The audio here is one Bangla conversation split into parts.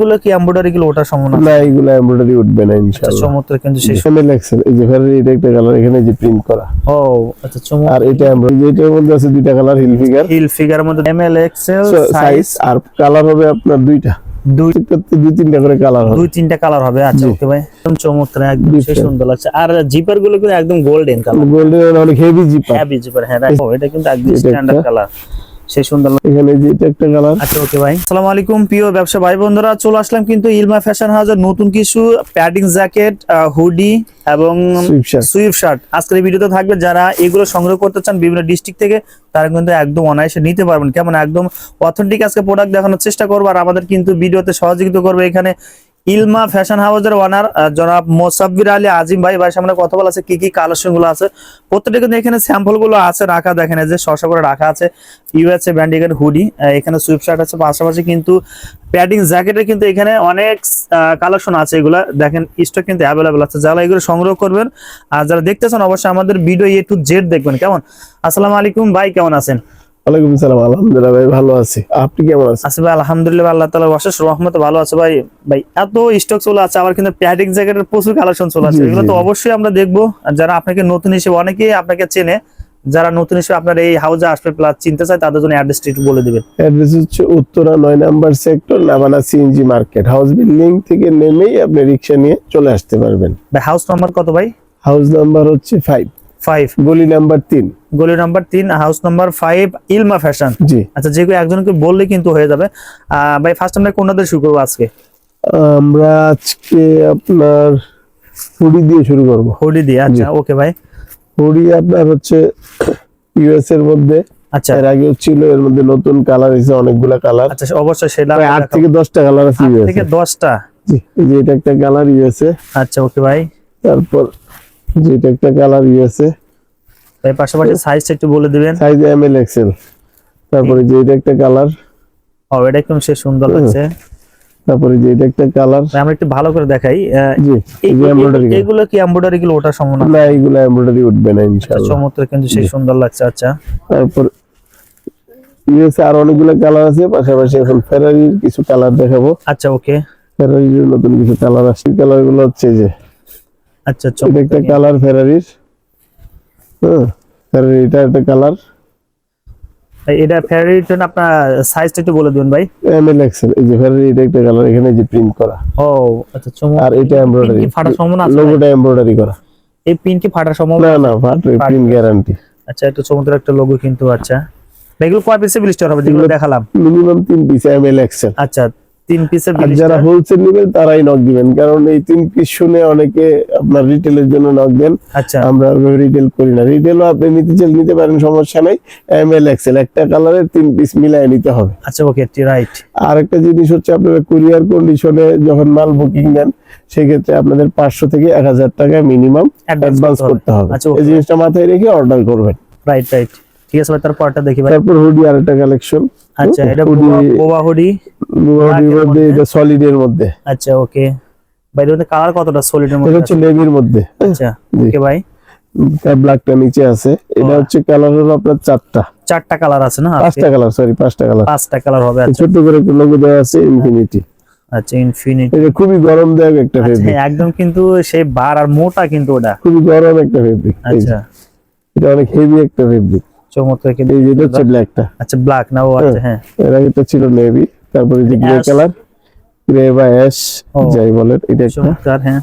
এগুলো কি এমব্রয়ডারি গুলো ওটা সম্ভাবনা না এগুলো এমব্রয়ডারি উঠবে না আচ্ছা ইনশাআল্লাহ। চমৎকার কিন্তু সেই এখানে লেখছেন এই যে ফেরারি এটা একটা কালার এখানে যে প্রিন্ট করা। ও আচ্ছা চমৎকার। আর এটা এমব্রয়ডারি এটার মধ্যে আছে দুইটা colour hill figure hill figure মধ্যে এম এল এক্সেল সাইজ আর কালার হবে আপনার দুইটা। দুই দুই তিনটা করে কালার হবে। দুই তিনটা কালার হবে আচ্ছা ওকে ভাই একদম চমৎকার একদম সেই Different. সুন্দর লাগছে। আর জিপারগুলো কিন্তু একদম গোল্ডেন কালার গোল্ডেন অনেক হেভি জিপার হ্যাভি জিপার হ্যাঁ এটা কিন্তু একদম স্ট্যান্ডার্ড কালার সেই সুন্দর। এখানে যে একটা কালার। আচ্ছা ওকে ভাই আসসালামু আলাইকুম প্রিয় ব্যবসা ভাই বন্ধুরা চলে আসলাম কিন্তু ইলমা ফ্যাশন হাউসের নতুন কিছু প্যাডিং জ্যাকেট হুডি এবং সুইফট শার্ট। আজকের এই ভিডিওতে থাকবে যারা এগুলো সংগ্রহ করতে চান বিভিন্ন ডিস্ট্রিক্ট থেকে তারা কিন্তু একদম অনায়াসে নিতে পারবেন। কেমন? একদম অথেন্টিক আজকে প্রোডাক্ট দেখানোর চেষ্টা করব আর আমাদের কিন্তু ভিডিওতে সহযোগিতা করবে এখানে ইলমা ফ্যাশন হাউসের ওনার জনাব মোসাব্বির আলী আজিম ভাই। ভাই সামনে কথা বলা আছে, কি কি কালেকশনগুলো আছে। প্রত্যেকটা কিন্তু এখানে স্যাম্পলগুলো আছে, রাখা দেখেন যে শসা করে রাখা আছে। ইউএসএ ব্র্যান্ড এখানে হুডি এখানে সুইফট শার্ট আছে, পাশাপাশি কিন্তু প্যাডিং জ্যাকেটের কিন্তু এখানে অনেক কালেকশন আছে এগুলা। দেখেন স্টক কিন্তু অ্যাভেলেবল আছে। যারা এগুলো সংগ্রহ করবেন, আর যারা দেখতেছেন, অবশ্যই আমাদের ভিডিও এ টু জেড দেখবেন। কেমন? আসসালামু আলাইকুম ভাই, কেমন আছেন? ওয়ালাইকুম সালাম আলহামদুলিল্লাহ ভাই ভালো আছি। আপনি কেমন আছেন? আসি ভাই আলহামদুলিল্লাহ আল্লাহ তালা অশেষ রহমতে ভালো আছে ভাই। ভাই এত স্টক চলে আছে আবার কিন্তু প্যাডিং জ্যাকেটের প্রচুর কালেকশন চলে আছে। এগুলো তো অবশ্যই আমরা দেখব। আর যারা আপনাকে নতুন হিসেবে অনেকেই আপনাকে চেনে যারা নতুন হিসেবে আপনার এই হাউজে আসবে প্লাস চিনতে চায় তাদের জন্য অ্যাড্রেসটি একটু বলে দিবেন। অ্যাড্রেস হচ্ছে উত্তরা নয় number sector Nabana CNG market house building থেকে নেমেই আপনি রিক্সা নিয়ে চলে আসতে পারবেন। ভাই হাউস নাম্বার কত ভাই? হাউস নাম্বার হচ্ছে ফাইভ ফাইভ গলি নাম্বার তিন। গলি নাম্বার তিন house number five Ilma fashion জি। আচ্ছা যে একজনকে বললে কিন্তু হয়ে যাবে। ভাই ফার্স্ট আমরা কোনটা শুরু করব আজকে? আমরা আজকে আপনার হুডি দিয়ে শুরু করব। হুডি দিয়ে আচ্ছা ওকে ভাই। হুডি আপনার হচ্ছে ইউএস এর মধ্যে আচ্ছা। এর আগেও ছিল এর মধ্যে নতুন কালার এসে অনেকগুলা কালার আচ্ছা অবশ্যই সেটা থেকে দশটা কালার আছে আট ইউএস থেকে দশটা? জি এই যে এটা একটা কালার আচ্ছা ওকে ভাই। তারপর যে এটা একটা কালার ইউএসএ ভাই পাশাপাশি সাইজটা একটু বলে দিবেন। সাইজ এম এল এক্সেল তারপরে যে এটা একটা কালার ও এটা একদম সে সুন্দর লাগছে। তারপরে যে এটা একটা কালার আমরা একটু ভালো করে দেখাই। এগুলো- এমব্রয়ডারি এগুলো কি এমব্রয়ডারি গুলো ওটা সম্ভাবনা না? এইগুলো এমব্রয়ডারি উঠবে না ইনশাআল্লাহ। চমৎকার কিন্তু সেই সুন্দর লাগছে আচ্ছা। তারপর ইউএসএ আর অনেকগুলো কালার আছে পাশাপাশি এখন ফেরারির কিছু কালার দেখাবো। আচ্ছা ওকে ফেরারির নতুন কিছু কালার আসছে কালারগুলো হচ্ছে যে আচ্ছা এটা একটা কালার ফেরারির হ্যাঁ ফেরারি এটা একটা কালার। এটা ফেয়ারির জন্য আপনার সাইজটা একটু বলে দিবেন ভাই। এম এল এক্সেল এই যে ফেরারি এটা একটা কালার এখানে যে প্রিন্ট করা। ও আচ্ছা চমৎকার আর এটা এমব্রয়ডারি ফাটার সম্ভাবনা আছে লোগোটা এমব্রয়ডারি করা। এই পিন কি ফাটার সম্ভাবনা না না ফাটবে প্রিন্ট গ্যারান্টি আচ্ছা একটু চমৎকার একটা লোগো কিন্তু আচ্ছা। এগুলো কয় পিসে ব্লিস্টার হবে? যেগুলো দেখালাম। মিনিমাম তিন পিস এম এল এক্সেল আচ্ছা তিন পিসের আর যারা হোলসেল নেবেন তারাই নক দিবেন। কারণ এই তিন পিস শুনে অনেকে আপনার রিটেলের জন্য নক দেন। আচ্ছা। আমরা রিটেল করি না। রিটেলও আপনি নিতে চাইলে নিতে পারেন সমস্যা নাই। এম এল এক্সেল একটা কালারের তিন পিস মিলাই নিতে হবে। আচ্ছা ওকে রাইট আর একটা জিনিস হচ্ছে আপনারা কুরিয়ার কন্ডিশনে যখন মাল বুকিং দেন সেক্ষেত্রে আপনাদের পাঁচশো থেকে এক হাজার টাকা মিনিমাম অ্যাডভান্স করতে হবে। আচ্ছা এই জিনিসটা মাথায় রেখে অর্ডার করবেন। রাইট রাইট ঠিক আছে ভাই তারপরটা দেখি ভাই। তারপর হুডি আর একটা কালেকশন আচ্ছা এটা হুডি হুডি মধ্যে এটা সলিডের মধ্যে। আচ্ছা ওকে ভাই কালার কতটা মধ্যে হচ্ছে মধ্যে। আচ্ছা ওকে ভাই ব্ল্যাকটা নিচে আছে। এটা হচ্ছে কালার হলো আপনার চারটা। চারটা কালার আছে না? পাঁচটা কালার সরি পাঁচটা কালার পাঁচটা কালার হবে আচ্ছা। ছোট করে একটা লোগো দেওয়া আছে ইনফিনিটি আচ্ছা ইনফিনিটি এটা খুবই গরমদায়ক একটা ফেব্রিক একদম কিন্তু সেই বার আর মোটা কিন্তু ওটা। খুবই গরম একটা ফেব্রিক আচ্ছা। এটা অনেক হেভি একটা ফেব্রিক চমৎকার কিন্তু এই যেটা হচ্ছে ব্ল্যাকটা আচ্ছা ব্ল্যাক না ও আচ্ছা হ্যাঁ। এর আগেটা ছিল নেভি তারপরে যে গ্রে কালার গ্রে বা অ্যাশ যাই বলেন এটা একটা। হ্যাঁ।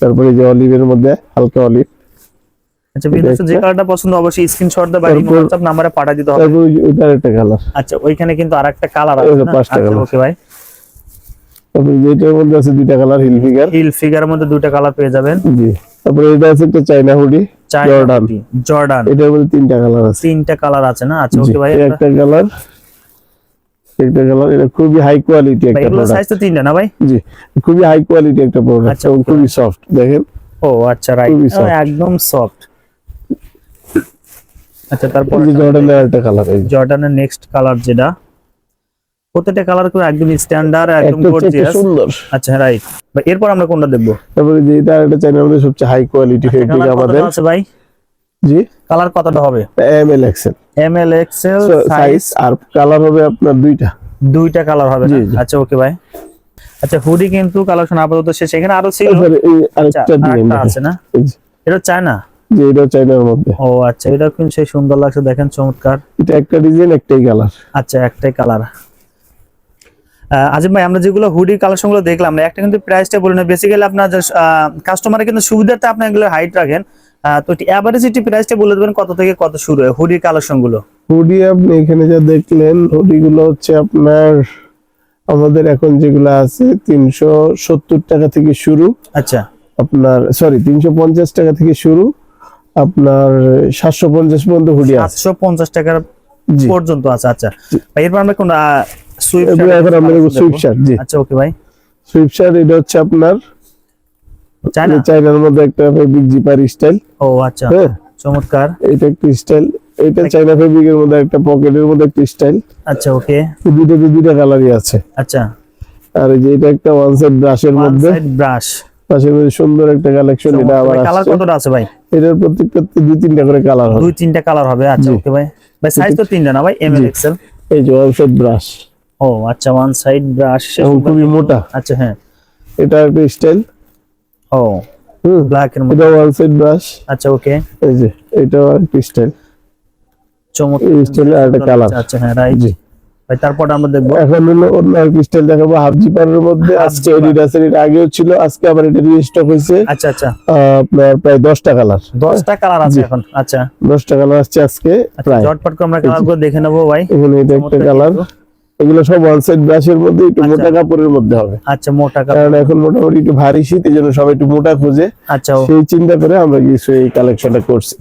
তারপরে যে অলিভের মধ্যে হালকা অলিভ আচ্ছা বিদেশে যে কালারটা পছন্দ অবশ্যই স্ক্রিনশট দিয়ে বাড়ি হোয়াটসঅ্যাপ নম্বরে পাঠিয়ে দিতে হবে। তারপরে ওই একটা কালার আচ্ছা ওইখানে কিন্তু আরেকটা কালার আছে পাঁচটা colour। ওকে ভাই তারপরে যেটার মধ্যে আছে দুইটা কালার হিল ফিগার হিল ফিগারের মধ্যে দুইটা কালার পেয়ে যাবেন। জি। তারপরে এটা আছে একটা চাইনা হুডি জর্ডান। জর্ডান। এটার মধ্যে তিনটা কালার আছে। তিনটা কালার আছে না? আচ্ছা ওকে ভাই একটা কালার একটা কালার এটা খুবই হাই কোয়ালিটি একটা এগুলো সাইজ তো তিনটা না ভাই? জি খুবই হাই কোয়ালিটি একটা প্রোডাক্ট আচ্ছা, এবং খুবই সফট দেখেন। ও আচ্ছা রাইট একদম সফট আচ্ছা তারপর জর্ডানের একটা কালার এই জর্ডানের নেক্সট কালার যেটা প্রত্যেকটা কালার করে একদম স্ট্যান্ডার্ড একদম গর্জিয়াস সুন্দর। আচ্ছা রাইট এরপর আমরা কোনটা দেখব? তারপরে যে এটা একটা চাইনার মধ্যে সবচেয়ে হাই কোয়ালিটি ফেব্রিক আমাদের। আছে ভাই? জি। কালার কতটা হবে? M L XL M L XL size আর কালার হবে আপনার দুইটা। দুইটা কালার হবে। আচ্ছা ওকে ভাই আচ্ছা হুডি কিন্তু কালেকশন আপাতত শেষ। এখানে আরও ছিল। আচ্ছা, আরেকটা ডিজাইন আছে না? এটা চায়না? যে এটা চাইনার মধ্যে। ও আচ্ছা এটা কিন্তু সেই সুন্দর লাগছে। দেখেন চমৎকার। এটা একটা ডিজাইন একটাই কালার আচ্ছা একটাই কালার আজিম ভাই আমরা যেগুলো হুডি কালেকশনগুলো দেখলাম না একটা কিন্তু প্রাইসটা বলি না। বেসিক্যালি আপনার কাস্টমারের কিন্তু সুবিধার্থে আপনি এগুলো হাইট রাখেন। তো অ্যাভারেজ এটি প্রাইসটা বলে দেবেন কত থেকে কত শুরু হয়? হুডি কালেকশনগুলো। হুডি আপনি এখানে যা দেখলেন হুডি গুলো হচ্ছে আপনার আমাদের এখন যেগুলো আছে তিনশো সত্তর টাকা থেকে শুরু। আচ্ছা। আপনার সরি তিনশো পঞ্চাশ টাকা থেকে শুরু। আপনার সাতশো পঞ্চাশ পর্যন্ত হুডি আছে। সাতশো পঞ্চাশ টাকার পর্যন্ত আছে আচ্ছা। ভাই এরপর আমরা কোন সুইফট এখন আমরা সুইফট শার্ট জি। আচ্ছা ওকে ভাই। সুইফট শার্ট এটা হচ্ছে আপনার চায়না চাইনার মধ্যে একটা ফেব্রিক জিপার স্টাইল ও আচ্ছা। হ্যাঁ। চমৎকার। এটা একটা স্টাইল এটা চাইনা ফেব্রিকের মধ্যে একটা পকেটের মধ্যে একটা স্টাইল আচ্ছা ওকে। দুইটাতে দুইটা কালারই আছে। আচ্ছা। আর এই যে এটা একটা ওয়ান সাইড ব্রাশের মধ্যে। ব্রাশ পাশের মধ্যে সুন্দর একটা কালেকশন এটা আবার কালার কতটা আছে ভাই? এটার প্রত্যেকটা দুই তিনটা করে কালার হবে। দুই তিনটা কালার হবে আচ্ছা ওকে ভাই। ভাই সাইজ তো তিনটা না ভাই? এম এল এক্সেল এই যে ওয়ান সাইড ব্রাশ ও আচ্ছা ওয়ান সাইড ব্রাশ খুবই মোটা। আচ্ছা হ্যাঁ। এটা একটা স্টাইল ও ব্ল্যাক এর মধ্যে এটা ওয়ান সাইড ব্রাশ আচ্ছা ওকে এই যে এটাও একটা স্টাইল চমৎকার। এই স্টাইলের আরেকটা কালার আচ্ছা হ্যাঁ রাইট ভাই তারপর আমরা দেখব। এখন হলো অন্য আর স্টাইল দেখাবো হাফ জিপারের মধ্যে। আজকে। এডিডাসের এটা আগেও ছিল আজকে আবার এটা রিস্টক হয়েছে। আচ্ছা আচ্ছা। আপনার প্রায় দশটা কালার দশটা কালার আছে এখন আচ্ছা। দশটা কালার আসছে আজকে আচ্ছা প্রায়। ঝটপট করে আমরা কালারগুলো দেখে নেব ভাই। এখানে এটা একটা কালার। এগুলো সব ওয়ান সাইড ব্রাশের মধ্যে একটু আচ্ছা। মোটা কাপড়ের মধ্যে হবে। আচ্ছা মোটা কাপড়। কারণ এখন মোটামুটি একটু ভারী শীত এই জন্য সবাই একটু মোটা খোঁজে। আচ্ছা সেই চিন্তা করে আমরা কিছু এই কালেকশনটা করছি।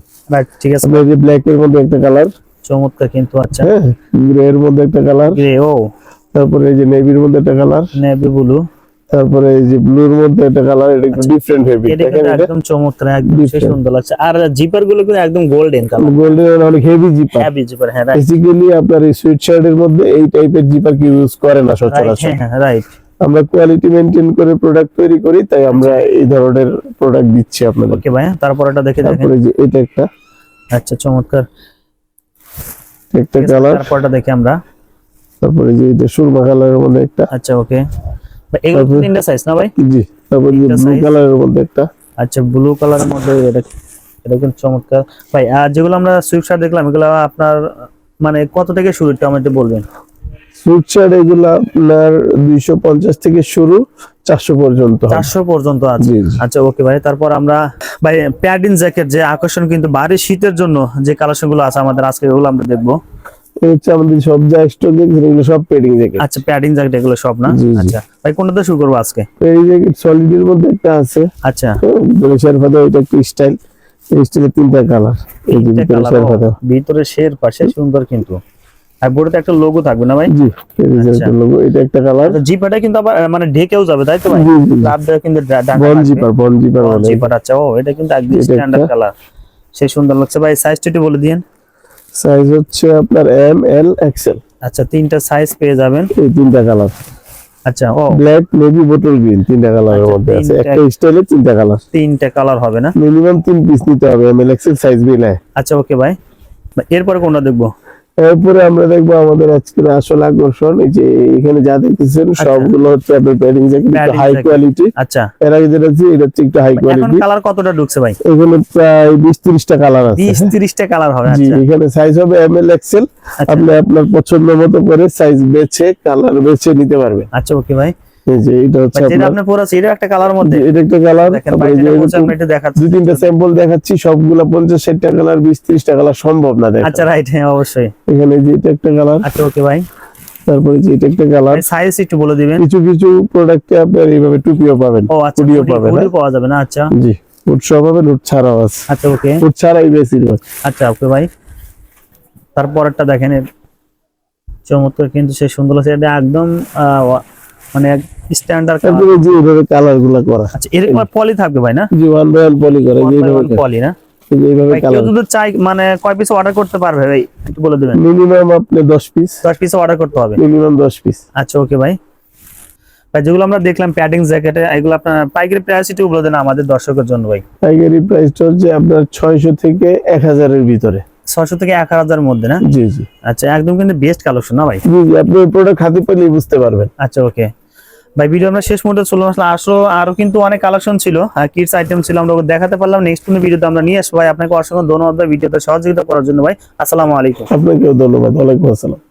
ঠিক আছে। আপনার যে ব্ল্যাক এর মধ্যে একটা কালার চমৎকার কিন্তু আচ্ছা। হ্যাঁ গ্রে এর মধ্যে একটা কালার গ্রে ও। তারপরে এই যে নেভির মধ্যে একটা কালার নেভি ব্লু তারপরে এই যে ব্লুর মধ্যে একটা কালার এটা একটু ডিফারেন্ট ফেব্রিক এটা দেখেন এটা? একদম চমৎকার একদম সুন্দর লাগছে। আর জিপারগুলো কিন্তু একদম গোল্ডেন কালার গোল্ডেন অনেক হেভি জিপার হ্যাভি জিপার হ্যাঁ রাইট বেসিক্যালি আপনার এই সুইট শার্টের মধ্যে এই টাইপের জিপার কি ইউজ করে না সচরাচর। হ্যাঁ রাইট আমরা কোয়ালিটি মেনটেন করে প্রোডাক্ট তৈরি করি তাই আমরা এই ধরনের প্রোডাক্ট দিচ্ছি আপনাদের। ওকে ভাই তারপর এটা দেখে দেখেন। তারপরে যে এটা একটা। আচ্ছা চমৎকার। একটা কালার তারপরটা দেখি আমরা। তারপরে যে এটা সুরমা কালারের মধ্যে একটা। আচ্ছা ওকে এগুলো তিনটা সাইজ না ভাই? জি তারপরে যে ব্লু কালারের মধ্যে একটা। আচ্ছা ব্লু কালারের মধ্যে এটা এটা কিন্তু চমৎকার। ভাই আর যেগুলো আমরা সুইফট শার্ট দেখলাম এগুলো আপনার মানে কত থেকে শুরু একটু বলবেন? সুইট শার্ট এগুলো আপনার দুইশো পঞ্চাশ থেকে শুরু চারশো পর্যন্ত হবে। চারশো পর্যন্ত আছে। আচ্ছা ওকে ভাই তারপর আমরা ভাই প্যাডিন জ্যাকেট যে আকর্ষণ কিন্তু বাড়ি শীতের জন্য যে আছে আমাদের আজকে ওগুলো আমরা দেখব। হচ্ছে আমাদের সব যা দেখছেন এগুলো সব পেডিং জ্যাকেট আচ্ছা প্যাডিং জ্যাকেট এগুলো সব না। আচ্ছা ভাই কোনটাতে শুরু করব আজকে? পেডিং জ্যাকেট সলিডের মধ্যে একটা আছে। আচ্ছা। ফাদা এটা একটা স্টাইল এই স্টাইলের তিনটা কালার এই যে ভিতরে শের ও, ফাদা। ভিতরে শের পাশে সুন্দর কিন্তু। আর বোর্ডে একটা লোগো থাকবে না ভাই? জি এই আচ্ছা। লোগো এটা একটা কালার জিপাটা কিন্তু আবার মানে ঢেকেও যাবে তাই তো ভাই? লাভ দেওয়া কিন্তু বন জিপার বন জিপার বন জিপার আচ্ছা ও এটা কিন্তু একদম স্ট্যান্ডার্ড কালার সে সুন্দর লাগছে ভাই সাইজটা একটু বলে দিন সাইজ হচ্ছে আপনার এম এল এক্সেল আচ্ছা তিনটা সাইজ পেয়ে যাবেন। এই তিনটা কালার আচ্ছা ও। ব্ল্যাক নেভি বোতল গ্রিন তিনটা কালারের আচ্ছা, মধ্যে আছে। একটা স্টাইলে তিনটা কালার তিনটা কালার হবে না? মিনিমাম তিন পিস নিতে হবে এম এল এক্সেল সাইজ বিলে আচ্ছা ওকে ভাই, এরপরে কোনটা দেখব? এরপরে আমরা দেখব আমাদের আজকের আসল আকর্ষণ এই যে এখানে যা দেখতেছেন সবগুলো হচ্ছে আপনার প্যাডিং জ্যাকেট একটু হাই কোয়ালিটি আচ্ছা। এর আগে যেটা ছিল এটা হচ্ছে একটু হাই এখন কোয়ালিটি কালার কতটা ঢুকছে ভাই? এখানে প্রায় বিশ তিরিশটা কালার আছে। বিশ তিরিশটা কালার হবে জি আচ্ছা। এখানে সাইজ হবে এম এল এক্সেল আচ্ছা। আপনি আপনার পছন্দ মতো করে সাইজ বেছে কালার বেছে নিতে পারবেন। আচ্ছা ওকে ভাই। এই যে এটা হচ্ছে যেটা আপনি পড়াচ্ছি এটা একটা কালার মধ্যে। এটা একটা কালার দেখেন ভাই যেটা বলছে আমরা এটা দেখাচ্ছি। দুই তিনটা স্যাম্পল দেখাচ্ছি সবগুলা পঞ্চাশ ষাটটা কালার বিশ ত্রিশটা কালার সম্ভব না দেখা আচ্ছা রাইট হ্যাঁ অবশ্যই। এখানে যে এটা একটা কালার আচ্ছা ওকে ভাই তারপরে যে এটা একটা কালার সাইজ একটু বলে দিবেন। কিছু কিছু প্রোডাক্টে আপনার এইভাবে টুপিও পাবেন ও আচ্ছা Hoodie-ও পাবেন, পাওয়া যাবে না আচ্ছা। জি উৎসব ছাড়াও আছে। আচ্ছা ওকে উঠ ছাড়াই বেশিরভাগ। আচ্ছা ওকে ভাই তারপরেরটা দেখেন চমৎকার কিন্তু সে সুন্দর লাগছে এটা একদম মানে স্ট্যান্ডার্ড তারপরে যে এইভাবে কালারগুলা করা। আচ্ছা পলি থাকবে ভাই না? জি ওয়ান বাই ওয়ান পলি করে এইভাবে পলি না? এইভাবে কালার যদি চাই মানে কয় পিস অর্ডার করতে পারবে ভাই? একটু বলে দিবেন। মিনিমাম আপনি দশ পিস দশ পিস অর্ডার করতে হবে। মিনিমাম দশ পিস আচ্ছা ওকে ভাই। ভাই যেগুলো আমরা দেখলাম প্যাডিং জ্যাকেটে এগুলো আপনার পাইকারি প্রাইস একটু বলে দেন আমাদের দর্শকের জন্য ভাই। পাইকারি প্রাইসটা হচ্ছে আপনার ছয়শো থেকে এক হাজারের ভিতরে। ছশো থেকে এক হাজার মধ্যে না? জি জি। আচ্ছা একদম কিন্তু বেস্ট কালেকশন না ভাই? জি জি আপনি প্রোডাক্ট হাতে পেলেই বুঝতে পারবেন। আচ্ছা ওকে ভাই ভিডিও আমরা শেষ মুহূর্তে চলে আসলাম। আসলো আরও কিন্তু অনেক কালেকশন ছিল। কিডস আইটেম ছিল, আমরা দেখাতে পারলাম। নেক্সট কোনো ভিডিওতে আমরা নিয়ে আসব। ভাই, আপনাকে অসংখ্য ধন্যবাদ ভিডিওতে সহযোগিতা করার জন্য, ভাই। আসসালামু আলাইকুম। আপনাকেও ধন্যবাদ। ওয়ালাইকুম আসসালাম।